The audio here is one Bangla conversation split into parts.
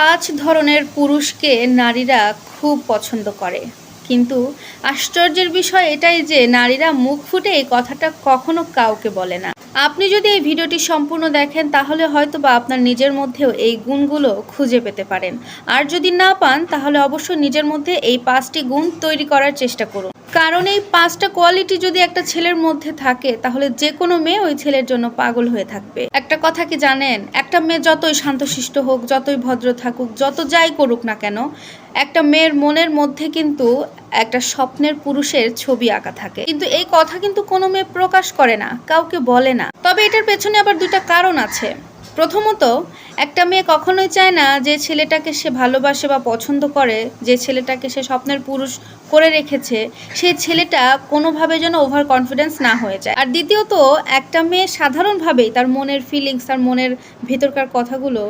পাঁচ ধরনের পুরুষকে নারীরা খুব পছন্দ করে। কিন্তু আশ্চর্যের বিষয় এটাই যে নারীরা মুখ ফুটে এই কথাটা কখনো কাউকে বলে না। আপনি যদি এই ভিডিওটি সম্পূর্ণ দেখেন, তাহলে হয়তো বা আপনার নিজের মধ্যেও এই গুণগুলো খুঁজে পেতে পারেন। আর যদি না পান, তাহলে অবশ্যই নিজের মধ্যে এই পাঁচটি গুণ তৈরি করার চেষ্টা করুন। কারণ এই পাঁচটা কোয়ালিটি যদি একটা ছেলের মধ্যে থাকে, তাহলে যে কোনো মেয়ে ওই ছেলের জন্য পাগল হয়ে থাকবে। একটা কথা কি জানেন? একটা মেয়ে যতই শান্তশিষ্ট হোক, যতই ভদ্র থাকুক, যত যাই করুক না কেন, একটা মেয়ের মনের মধ্যে কিন্তু একটা স্বপ্নের পুরুষের ছবি আঁকা থাকে। কিন্তু এই কথা কিন্তু কোনো মেয়ে প্রকাশ করে না, কাউকে বলে না। তবে এটার পেছনে আবার দুইটা কারণ আছে। প্রথমত, একটা মেয়ে কখনোই চায় না যে ছেলেটাকে সে ভালোবাসে বা পছন্দ করে, যে ছেলেটাকে সে স্বপ্নের পুরুষ করে রেখেছে, সে ছেলেটা কোনোভাবে যেন ওভার কনফিডেন্স না হয়ে যায়। আর দ্বিতীয়ত, একটা মেয়ে সাধারণভাবেই তার মনের ফিলিংস তার মনের ভেতরকার কথাগুলো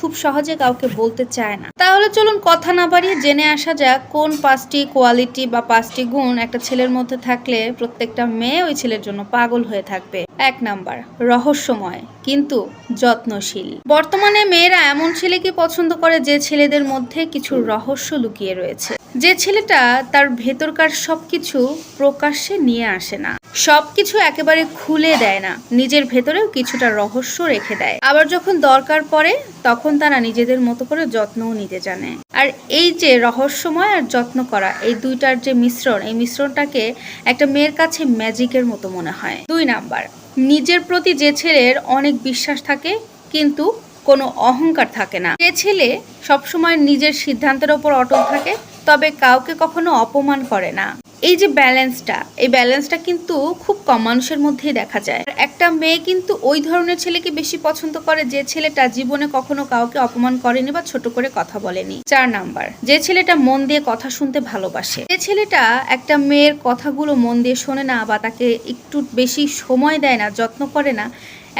খুব সহজে কাউকে বলতে চায় না। তাহলে চলুন কথা না বাড়িয়ে জেনে আসা যাক কোন পাঁচটি কোয়ালিটি বা পাঁচটি গুণ একটা ছেলের মধ্যে থাকলে প্রত্যেকটা মেয়ে ওই ছেলের জন্য পাগল হয়ে থাকবে। এক নাম্বার, রহস্যময়, কিন্তু যত্নশীল। বর্তমানে মেয়েরা এমন ছেলেকে পছন্দ করে যে ছেলেদের মধ্যে কিছু রহস্য লুকিয়ে রয়েছে। যে ছেলেটা তার ভেতরকার সবকিছু প্রকাশ্যে নিয়ে আসে না। সবকিছু একেবারে খুলে দেয় না। নিজের ভেতরেও কিছুটা রহস্য রেখে দেয়। আবার যখন দরকার পড়ে, তখন তারা নিজেদের মতো করে যত্নও নিতে জানে। আর এই যে রহস্যময় আর যত্ন করা, এই দুইটার যে মিশ্রণ, এই মিশ্রণটাকে একটা মেয়ের কাছে ম্যাজিকের মতো মনে হয়। দুই নাম্বার, নিজের প্রতি যে ছেলের অনেক বিশ্বাস থাকে, কিন্তু কোনো অহংকার থাকে না। যে ছেলে সবসময় নিজের সিদ্ধান্তের ওপর অটল থাকে, তবে কাউকে কখনো অপমান করে না। এই যে ব্যালেন্সটা, এই ব্যালেন্সটা কিন্তু খুব কম মানুষের মধ্যেই দেখা যায়। একটা মেয়ে কিন্তু ওই ধরনের ছেলেকে বেশি পছন্দ করে যে ছেলেটা জীবনে কখনো কাউকে অপমান করেনি বা ছোট করে কথা বলেনি। চার নাম্বার, যে ছেলেটা মন দিয়ে কথা শুনতে ভালোবাসে। যে ছেলেটা একটা মেয়ের কথাগুলো মন দিয়ে শোনে না বা তাকে একটু বেশি সময় দেয় না, যত্ন করে না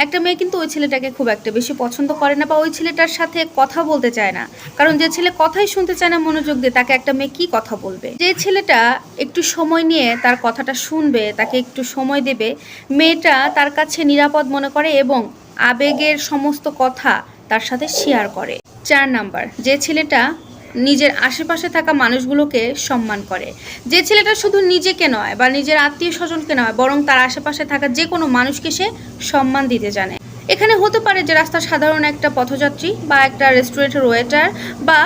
একটা মেয়ে কিন্তু ওই ছেলেটাকে খুব একটা বেশি পছন্দ করে না বা ওই ছেলেটার সাথে কথা বলতে চায় না। কারণ যে ছেলে কথাই শুনতে চায় না মনোযোগ দিয়ে, তাকে একটা মেয়ে কি কথা বলবে? যে ছেলেটা একটু সময় নিয়ে তার কথাটা শুনবে, তাকে একটু সময় দেবে, মেয়েটা তার কাছে নিরাপদ মনে করে এবং আবেগের সমস্ত কথা তার সাথে শেয়ার করে। চার নাম্বার, যে ছেলেটা নিজের আশেপাশে থাকা মানুষগুলোকে সম্মান করে। যে ছেলেটা শুধু নিজেকে নয় বা নিজের আত্মীয় স্বজনকে নয়, বরং তার আশেপাশে থাকা যে কোনো মানুষকে সে সম্মান দিতে জানে। এখানে হতে পারে যে রাস্তার সাধারণ একটা পথযাত্রী বা একটা রেস্টুরেন্টের ওয়েটার বা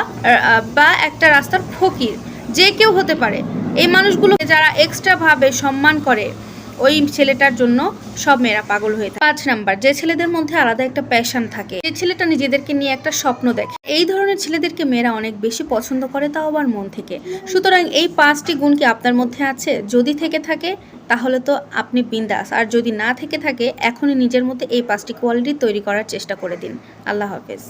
বা একটা রাস্তার ফকির। যে কেউ হতে পারে। এই মানুষগুলো যারা এক্সট্রাভাবে সম্মান করে ওই ছেলেটার জন্য সব মেয়েরা পাগল হয়ে থাকে। পাঁচ নাম্বার, যে ছেলেদের মধ্যে আলাদা একটা প্যাশন থাকে, যে ছেলেটা নিজেদেরকে নিয়ে একটা স্বপ্ন দেখে। এই ধরনের ছেলেদেরকে মেয়েরা অনেক বেশি পছন্দ করে তাও আবার মন থেকে। সুতরাং এই পাঁচটি গুণ কি আপনার মধ্যে আছে? যদি থেকে থাকে, তাহলে তো আপনি বিন্দাস। আর যদি না থেকে থাকে, এখনই নিজের মধ্যে এই পাঁচটি কোয়ালিটি তৈরি করার চেষ্টা করে দিন। আল্লাহ হাফেজ।